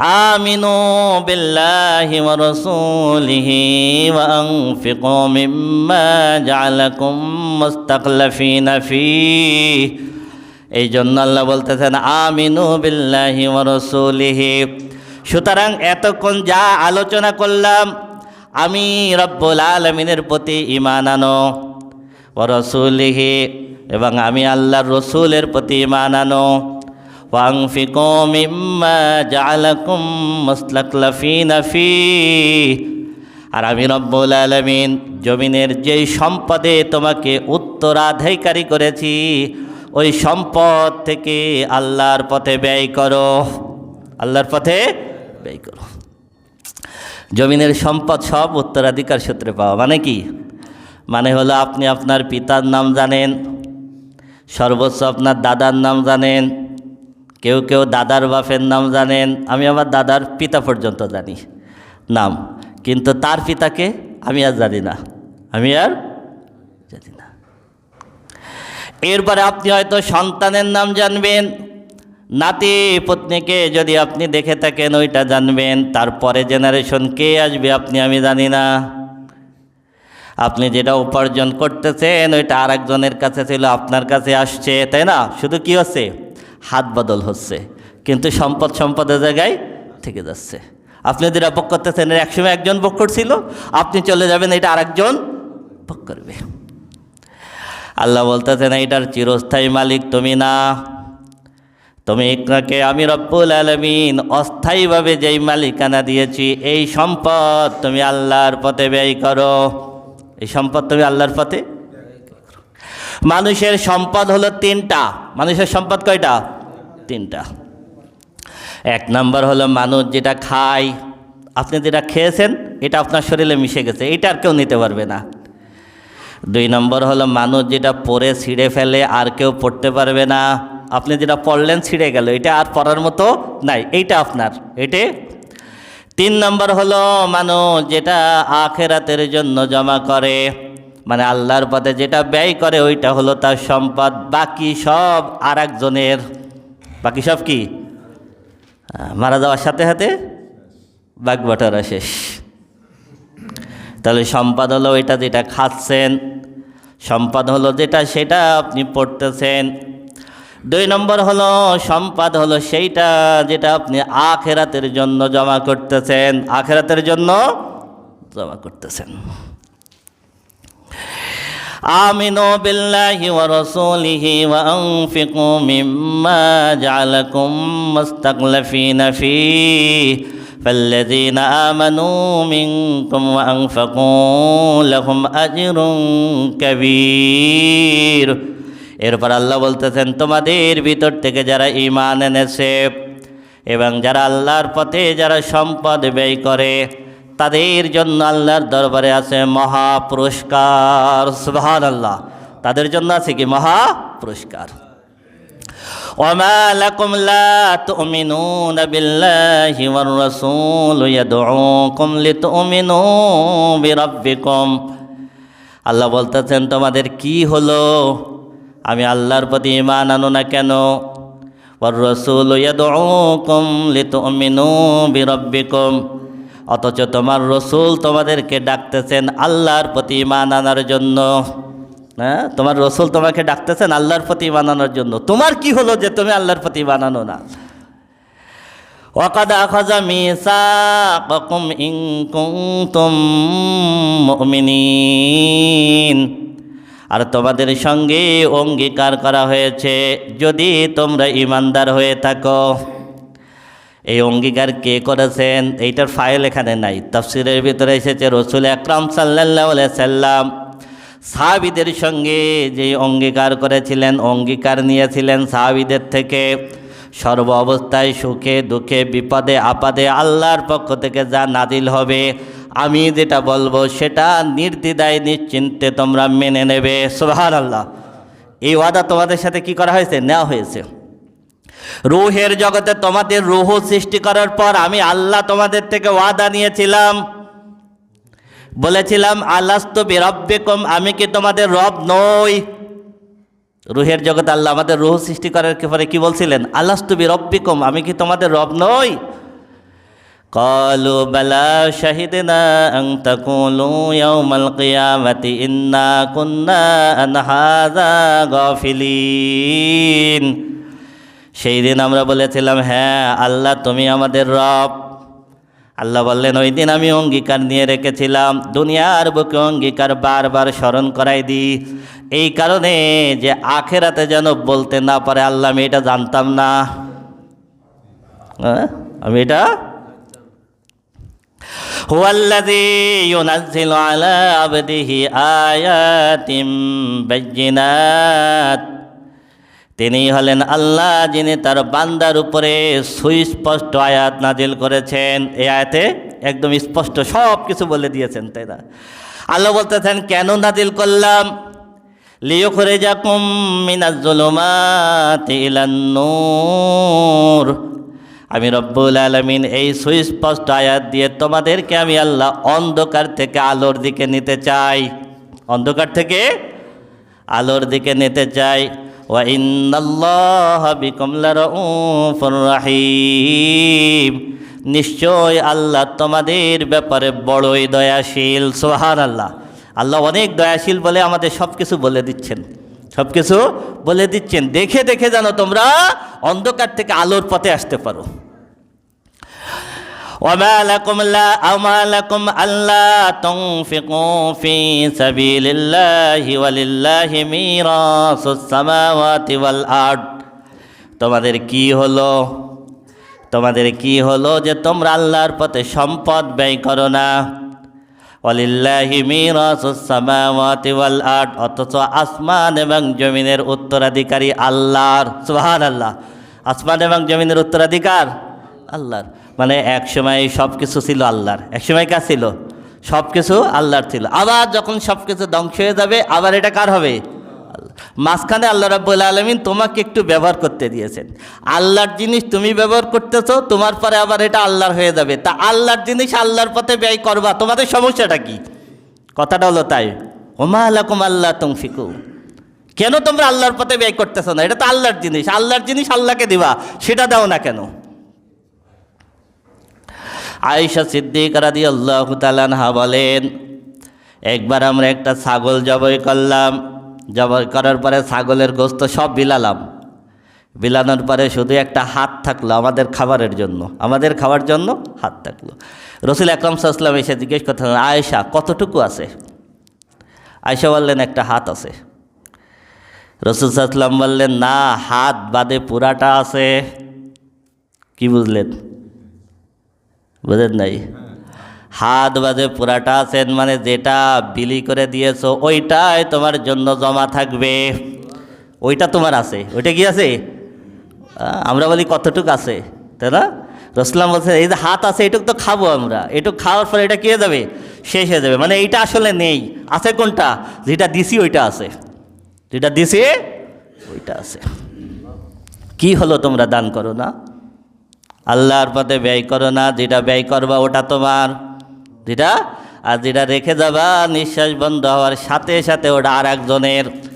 আমিনু বিল্লাহি ওয়া রাসূলিহি ওয়া আনফিকু মিম্মা জাআলাকুম মুস্তাকলাফিনা ফিহি এই জন্য আল্লাহ বলতেছেন আমিনু বিল্লাহি ওয়া রাসূলিহি সুতরাং এতক্ষণ যা আলোচনা করলাম, আমি রব্বুল আলমিনের প্রতি ইমান আনো ও রসুলিহি, এবং আমি আল্লাহর রসুলের প্রতি ইমান আনো। ওয়াংফিকো মিম্মা জালাকুম মুসলাকলাফিনা ফি আর আমি রব্বুল আলমিন জমিনের যেই সম্পদে তোমাকে উত্তরাধিকারী করেছি, ওই সম্পদ থেকে আল্লাহর পথে ব্যয় করো। আল্লাহর পথে ব্যয় করো। জমিনের সম্পদ সব উত্তরাধিকার সূত্রে পাওয়া। মানে কি? মানে হলো আপনি আপনার পিতার নাম জানেন, সর্বোচ্চ আপনার দাদার নাম জানেন কেউ কেউ দাদার বাপের নাম জানেন, আমি আমার দাদার পিতা পর্যন্ত জানি নাম, কিন্তু তার পিতাকে আমি আর জানি না, আমি আর জানি না। এরপরে আপনি হয়তো সন্তানের নাম জানবেন, নাতি পত্নীকে যদি আপনি দেখে থাকেন ওইটা জানবেন, তারপরে জেনারেশন কে আসবে আপনি আমি জানি না। আপনি যেটা উপার্জন করতেছেন ওইটা আর কাছে ছিল আপনার কাছে আসছে, তাই না? শুধু কি হচ্ছে? হাত বদল হচ্ছে, কিন্তু সম্পদ সম্পদের জায়গায় থেকে যাচ্ছে। আপনি যেটা ভোগ করতেছেন একসময় একজন ভোগ করছিল, আপনি চলে যাবেন, এটা আরেকজন ভোগ করবে। আল্লাহ বলতেছেন এটার চিরস্থায়ী মালিক তুমি না। তুমি ইকরাকে আমি রব্বুল আলমিন অস্থায়ীভাবে যেই মালিকানা দিয়েছি, এই সম্পদ তুমি আল্লাহর পথে ব্যয় করো। এই সম্পদ তুমি আল্লাহর পথে মানুষের সম্পদ হলো তিনটা। মানুষের সম্পদ কয়টা? তিনটা। এক নম্বর হলো মানুষ যেটা খায়, আপনি যেটা খেয়েছেন, এটা আপনার শরীরে মিশে গেছে, এটা আর কেউ নিতে পারবে না। দুই নম্বর হলো মানুষ যেটা পরে ছিঁড়ে ফেলে, আর কেউ পড়তে পারবে না। আপনি যেটা পড়লেন ছিঁড়ে গেল, এটা আর পড়ার মতো নাই, এইটা আপনার এটে তিন নম্বর হলো মানুষ যেটা আখেরাতের জন্য জমা করে মানে আল্লাহর পথে যেটা ব্যয় করে ওইটা হলো তার সম্পদ। বাকি সব আর একজনের বাকি সব কি? মারা যাওয়ার সাথে সাথে বাগবাটারা শেষ। তাহলে সম্পদ হলো ওইটা যেটা খাচ্ছেন, সম্পদ হলো যেটা সেটা আপনি পড়তেছেন। দুই নম্বর হলো সম্পদ হলো সেইটা যেটা আপনি আখেরাতের জন্য জমা করতেছেন। আখেরাতের জন্য জমা করতেছেন। آمنوا بالله ورسوله وأنفقوا مما جعلكم مستخلفين فيه فالذين آمنوا منكم وأنفقوا لهم أجر كبير এরপর আল্লাহ বলতেছেন তোমাদের ভিতর থেকে যারা ইমান এনেছে এবং যারা আল্লাহর পথে যারা সম্পদ ব্যয় করে তাদের জন্য আল্লাহর দরবারে আছে মহা পুরস্কার সুবহান আল্লাহ তাদের জন্য আছে কি মহা পুরস্কার وما لكم لا تؤمنون بالله والرسول يدعوكم لتؤمنوا بربكم আল্লাহ বলতেছেন তোমাদের কি হলো আমি আল্লাহর প্রতি ইমান আনো না কেন ওর রসুল ইয়াদুকুম লিতুমিনু বিরব্বিকুম অথচ তোমার রসুল তোমাদেরকে ডাকতেছেন আল্লাহর প্রতি ইমান আনার জন্য হ্যাঁ তোমার রসুল তোমাকে ডাকতেছেন আল্লাহর প্রতি বানানোর জন্য তোমার কি হলো যে তুমি আল্লাহর প্রতি বানানো না وقد أخذ ميثاقكم إن كنتم مؤمنين আর তোমাদের সঙ্গে অঙ্গীকার করা হয়েছে যদি তোমরা ইমানদার হয়ে থাকো এই অঙ্গীকার কে করেছেন? এইটার ফাইল এখানে নাই। তফসিরের ভিতরে এসেছে রসুল আকরাম সাল্লাহ সাল্লাম। সাহাবিদের সঙ্গে যে অঙ্গীকার করেছিলেন, অঙ্গীকার নিয়েছিলেন সাহাবিদের থেকে। সর্ব অবস্থায় সুখে, দুঃখে, বিপদে, আপদে আল্লাহর পক্ষ থেকে যা নাদিল হবে, আমি যেটা বলব সেটা নির্দ্বিধায়, নিশ্চিন্তে তোমরা মেনে নেবে। সুবহান আল্লাহ এই ওয়াদা তোমাদের সাথে কি করা হয়েছে? নেওয়া হয়েছে। রুহের জগতে তোমাদের রুহ সৃষ্টি করার পর আমি আল্লাহ তোমাদের থেকে ওয়াদা নিয়েছিলাম বলেছিলাম আল্লাস্তু বিরব্বিকুম আমি কি তোমাদের রব নই রুহের জগতে আল্লাহ আমাদের রুহ সৃষ্টি করার পরে কি বলছিলেন আল্লাস্তু বিরব্বিকুম আমি কি তোমাদের রব নই قالوا بلى شهدنا أن تقولوا يوم القيامة إنا كنا عن هذا غافلين সেই দিন আমরা বলেছিলাম হ্যাঁ আল্লাহ তুমি আমাদের রব আল্লাহ বললেন ওই দিন আমি অঙ্গীকার নিয়ে রেখেছিলাম দুনিয়ার বুকে অঙ্গীকার বারবার স্মরণ করাই দিই এই কারণে যে আখেরাতে যেন বলতে না পারে আল্লাহ আমি এটা জানতাম না হ্যাঁ? আমি এটা هو الذي ينزل على عبده آيات بينات তিনি হলেন আল্লাহ যিনি তার বান্দার উপরে সুস্পষ্ট আয়াত নাজিল করেছেন। এই আয়াতে একদম স্পষ্ট সব কিছু বলে দিয়েছেন, তাই না? আল্লাহ বলতেছেন, কেন নাজিল করলাম? লিও করে মিনাজ্জুলুমাত ইলান আমি রব্বুল আলমিন এই সুস্পষ্ট আয়াত দিয়ে তোমাদেরকে আমি আল্লাহ অন্ধকার থেকে আলোর দিকে নিতে চাই। অন্ধকার থেকে আলোর দিকে নিতে চাই। নিশ্চয় আল্লাহ তোমাদের ব্যাপারে বড়ই দয়াশীল সোহান আল্লাহ আল্লাহ অনেক দয়াশীল বলে আমাদের সব কিছু বলে দিচ্ছেন। সব কিছু বলে দিচ্ছেন। দেখে দেখে যেন তোমরা অন্ধকার থেকে আলোর পথে আসতে পারো। ওমালাকুম লা আমালাকুম আল্লাহ তুনফিকু ফি সাবিলিল্লাহি ওয়ালিল্লাহি মিরাসুস সামাওয়াতি ওয়াল আরদ তোমাদের কি হলো? তোমাদের কি হলো যে তোমরা আল্লাহর পথে সম্পদ ব্যয় করো না? অলিল্লাহি মিরাসুসামাওয়াতি ওয়াল আর্ট অথচ আসমান এবং জমিনের উত্তরাধিকারী আল্লাহর, সুবহানাল্লাহ। আল্লাহ আসমান এবং জমিনের উত্তরাধিকার আল্লাহর। মানে এক সময় সব কিছু ছিল আল্লাহর। এক সময় কার ছিল? সব কিছু আল্লাহর ছিল। আবার যখন সব কিছু ধ্বংস হয়ে যাবে, আবার এটা কার হবে? মাঝখানে আল্লাহ রাব্বুল আলমিন তোমাকে একটু ব্যবহার করতে দিয়েছেন। আল্লাহর জিনিস তুমি ব্যবহার করতেছো, তোমার পরে আবার এটা আল্লাহর হয়ে যাবে। তা আল্লাহর জিনিস আল্লাহর পথে ব্যয় করবা, তোমাদের সমস্যাটা কি? কথাটা হলো তাই। ওমা আলাকুম আল্লাহ তুমফিকু। কেন তোমরা আল্লাহর পথে ব্যয় করতেছো না? এটা তো আল্লাহর জিনিস। আল্লাহর জিনিস আল্লাহকে দিবা, সেটা দাও না কেন? আয়েশা সিদ্দিক রাদি আল্লাহ তালানহা বলেন, একবার আমরা একটা ছাগল জবাই করলাম। জবাই করার পরে ছাগলের গোস্ত সব বিলালাম। বিলানোর পরে শুধু একটা হাত থাকল আমাদের খাবারের জন্য। আমাদের খাওয়ার জন্য হাত থাকল। রসুল আকরম সাল্লাম এসে জিজ্ঞেস করতে আয়েশা, কতটুকু আছে? আয়েশা বললেন, একটা হাত আছে। রসুল সাল্লাম বললেন, না, হাত বাদে পুরাটা আছে। কি বুঝলেন? বুঝেন নাই? হাত বাজে পুরাটা আছেন মানে যেটা বিলি করে দিয়েছ, ওইটাই তোমার জন্য জমা থাকবে। ওইটা তোমার আছে। ওইটা কি আছে? আমরা বলি কতটুক আছে, তাই না? রসলাম বলছে এই যে হাত আছে, এটুক তো খাব আমরা। এটুক খাওয়ার পরে এটা কে যাবে শেষ হয়ে যাবে। মানে এইটা আসলে নেই। আছে কোনটা? যেটা দিছি, ওইটা আছে। যেটা দিছি, ওইটা আছে। কি হলো তোমরা দান করো না? আল্লাহর পথে ব্যয় করো না, যেটা ব্যয় করবা ওটা তোমার। যেটা? আর যেটা রেখে যাবা, নিঃশ্বাস বন্ধ হওয়ার সাথে সাথে ওটা আর একজনের